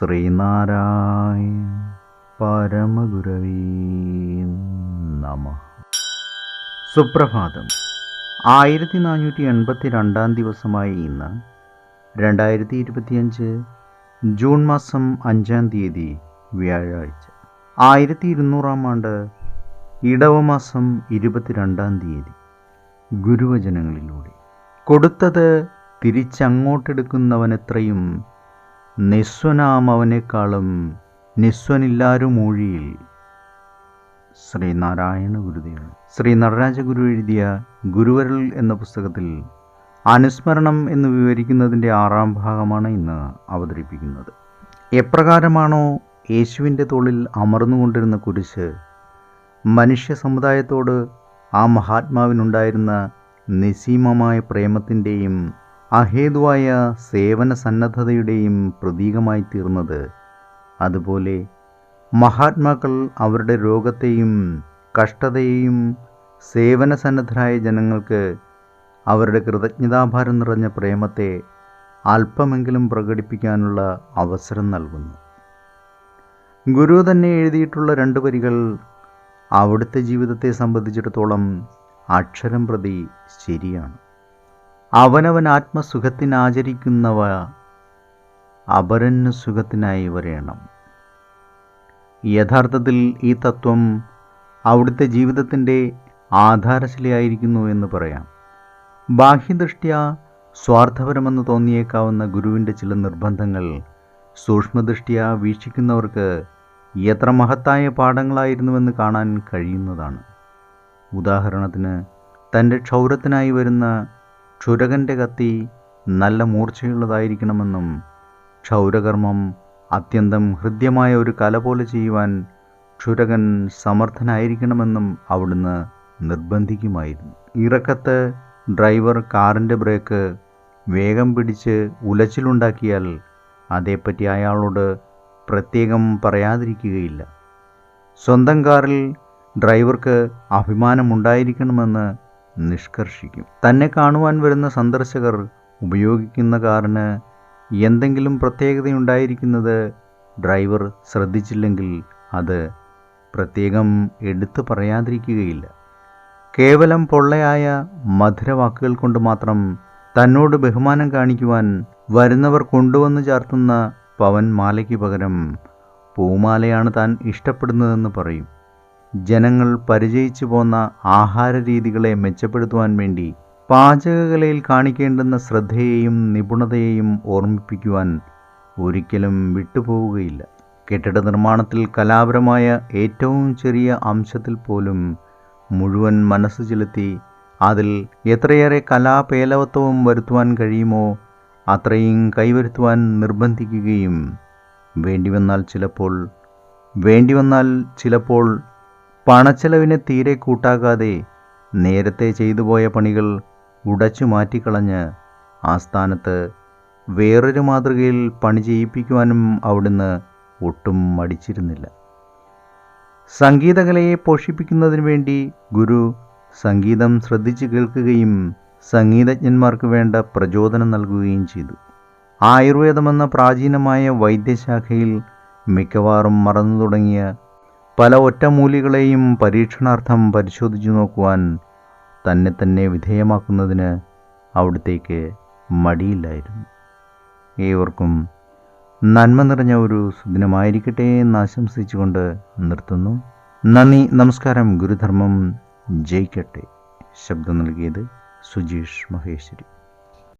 ശ്രീനാരായണ പരമഗുരവീ നമ. സുപ്രഭാതം. ആയിരത്തി നാനൂറ്റി എൺപത്തി രണ്ടാം ദിവസമായ ഇന്ന് രണ്ടായിരത്തി ഇരുപത്തിയഞ്ച് ജൂൺ മാസം അഞ്ചാം തീയതി വ്യാഴാഴ്ച. ആയിരത്തി ഇരുന്നൂറാം ആണ്ട് ഇടവമാസം ഇരുപത്തിരണ്ടാം തീയതി ഗുരുവചനങ്ങളിലൂടെ. കൊടുത്തത് തിരിച്ചങ്ങോട്ടെടുക്കുന്നവനെത്രയും നിസ്വനാം അവനേക്കാളും നിസ്വനില്ലാരുമൂഴിയിൽ ശ്രീനാരായണ ഗുരുദേവൻ. ശ്രീ നടരാജ ഗുരു എഴുതിയ ഗുരുവരൽ എന്ന പുസ്തകത്തിൽ അനുസ്മരണം എന്ന് വിവരിക്കുന്നതിന്റെ ആറാം ഭാഗമാണ് ഇന്ന് അവതരിപ്പിക്കുന്നത്. എപ്രകാരമാണോ യേശുവിന്റെ തോളിൽ അമർന്നുകൊണ്ടിരുന്ന കുരിശ് മനുഷ്യ സമുദായത്തോട് ആ മഹാത്മാവിനുണ്ടായിരുന്ന നിസീമമായ പ്രേമത്തിന്റെയും അഹേതുവായ സേവന സന്നദ്ധതയുടെയും പ്രതീകമായി തീർന്നത്. അതുപോലെ മഹാത്മാക്കൾ അവരുടെ രോഗത്തെയും കഷ്ടതയെയും സേവന സന്നദ്ധരായ ജനങ്ങൾക്ക് അവരുടെ കൃതജ്ഞതാഭാരം നിറഞ്ഞ പ്രേമത്തെ അല്പമെങ്കിലും പ്രകടിപ്പിക്കാനുള്ള അവസരം നൽകുന്നു. ഗുരു തന്നെ എഴുതിയിട്ടുള്ള രണ്ട് വരികൾ അവിടുത്തെ ജീവിതത്തെ സംബന്ധിച്ചിടത്തോളം അക്ഷരം പ്രതി ശരിയാണ്. അവനവൻ ആത്മസുഖത്തിനാചരിക്കുന്നവ അപരന് സുഖത്തിനായി വരയണം യഥാർത്ഥത്തിൽ ഈ തത്വം അവിടുത്തെ ജീവിതത്തിന്റെ ആധാരശിലയായിരിക്കുന്നു എന്ന് പറയാം. ബാഹ്യദൃഷ്ട്യ സ്വാർത്ഥപരമെന്ന് തോന്നിയേക്കാവുന്ന ഗുരുവിന്റെ ചില നിർബന്ധങ്ങൾ സൂക്ഷ്മദൃഷ്ട്യ വീക്ഷിക്കുന്നവർക്ക് എത്ര മഹത്തായ പാഠങ്ങളായിരുന്നുവെന്ന് കാണാൻ കഴിയുന്നതാണ്. ഉദാഹരണത്തിന് തന്റെ ക്ഷൗരത്തിനായി വരുന്ന ക്ഷുരകന്റെ കത്തി നല്ല മൂർച്ചയുള്ളതായിരിക്കണമെന്നും ക്ഷൗരകർമ്മം അത്യന്തം ഹൃദ്യമായ ഒരു കല പോലെ ചെയ്യുവാൻ ക്ഷുരകൻ സമർത്ഥനായിരിക്കണമെന്നും അവിടുന്ന് നിർബന്ധിക്കുമായിരുന്നു. ഇറക്കത്ത് ഡ്രൈവർ കാറിന്റെ ബ്രേക്ക് വേഗം പിടിച്ച് ഉലച്ചിലുണ്ടാക്കിയാൽ അതേപ്പറ്റി അയാളോട് പ്രത്യേകം പറയാതിരിക്കുകയില്ല. സ്വന്തം കാറിൽ ഡ്രൈവർക്ക് അഭിമാനമുണ്ടായിരിക്കണമെന്ന് നിഷ്കർഷിക്കും. തന്നെ കാണുവാൻ വരുന്ന സന്ദർശകർ ഉപയോഗിക്കുന്ന കാറിന് എന്തെങ്കിലും പ്രത്യേകതയുണ്ടായിരിക്കുന്നത് ഡ്രൈവർ ശ്രദ്ധിച്ചില്ലെങ്കിൽ അത് പ്രത്യേകം എടുത്തു പറയാതിരിക്കുകയില്ല. കേവലം പൊള്ളയായ മധുരവാക്കുകൾ കൊണ്ട് മാത്രം തന്നോട് ബഹുമാനം കാണിക്കുവാൻ വരുന്നവർ കൊണ്ടുവന്ന് ചാർത്തുന്ന പവൻ മാലയ്ക്ക് പകരം പൂമാലയാണ് താൻ ഇഷ്ടപ്പെടുന്നതെന്ന് പറയും. ജനങ്ങൾ പരിചയിച്ചു പോന്ന ആഹാര രീതികളെ മെച്ചപ്പെടുത്തുവാൻ വേണ്ടി പാചകകലയിൽ കാണിക്കേണ്ടുന്ന ശ്രദ്ധയെയും നിപുണതയെയും ഓർമ്മിപ്പിക്കുവാൻ ഒരിക്കലും വിട്ടുപോവുകയില്ല. കെട്ടിട നിർമ്മാണത്തിൽ കലാപരമായ ഏറ്റവും ചെറിയ അംശത്തിൽ പോലും മുഴുവൻ മനസ്സ് ചെലുത്തി അതിൽ എത്രയേറെ കലാപേലവത്വവും വരുത്തുവാൻ കഴിയുമോ അത്രയും കൈവരുത്തുവാൻ നിർബന്ധിക്കുകയും വേണ്ടിവന്നാൽ ചിലപ്പോൾ വേണ്ടിവന്നാൽ ചിലപ്പോൾ പണച്ചെലവിനെ തീരെ കൂട്ടാക്കാതെ നേരത്തെ ചെയ്തു പോയ പണികൾ ഉടച്ചു മാറ്റിക്കളഞ്ഞ് ആ സ്ഥാനത്ത് വേറൊരു മാതൃകയിൽ പണി ചെയ്യിപ്പിക്കുവാനും അവിടുന്ന് ഒട്ടും മടിച്ചിരുന്നില്ല. സംഗീതകലയെ പോഷിപ്പിക്കുന്നതിന് വേണ്ടി ഗുരു സംഗീതം ശ്രദ്ധിച്ചു കേൾക്കുകയും സംഗീതജ്ഞന്മാർക്ക് വേണ്ട പ്രചോദനം നൽകുകയും ചെയ്തു. ആയുർവേദമെന്ന പ്രാചീനമായ വൈദ്യശാഖയിൽ മിക്കവാറും മറന്നു തുടങ്ങിയ പല ഒറ്റമൂലികളെയും പരീക്ഷണാർത്ഥം പരിശോധിച്ചു നോക്കുവാൻ തന്നെ തന്നെ വിധേയമാക്കുന്നതിന് അവിടത്തേക്ക് മടിയില്ലായിരുന്നു. ഏവർക്കും നന്മ നിറഞ്ഞ ഒരു സുദിനമായിരിക്കട്ടെ എന്ന് ആശംസിച്ചുകൊണ്ട് നിർത്തുന്നു. നന്ദി നമസ്കാരം ഗുരുധർമ്മം ജയിക്കട്ടെ. ശബ്ദം നൽകിയത് സുജീഷ് മഹേശ്വരി.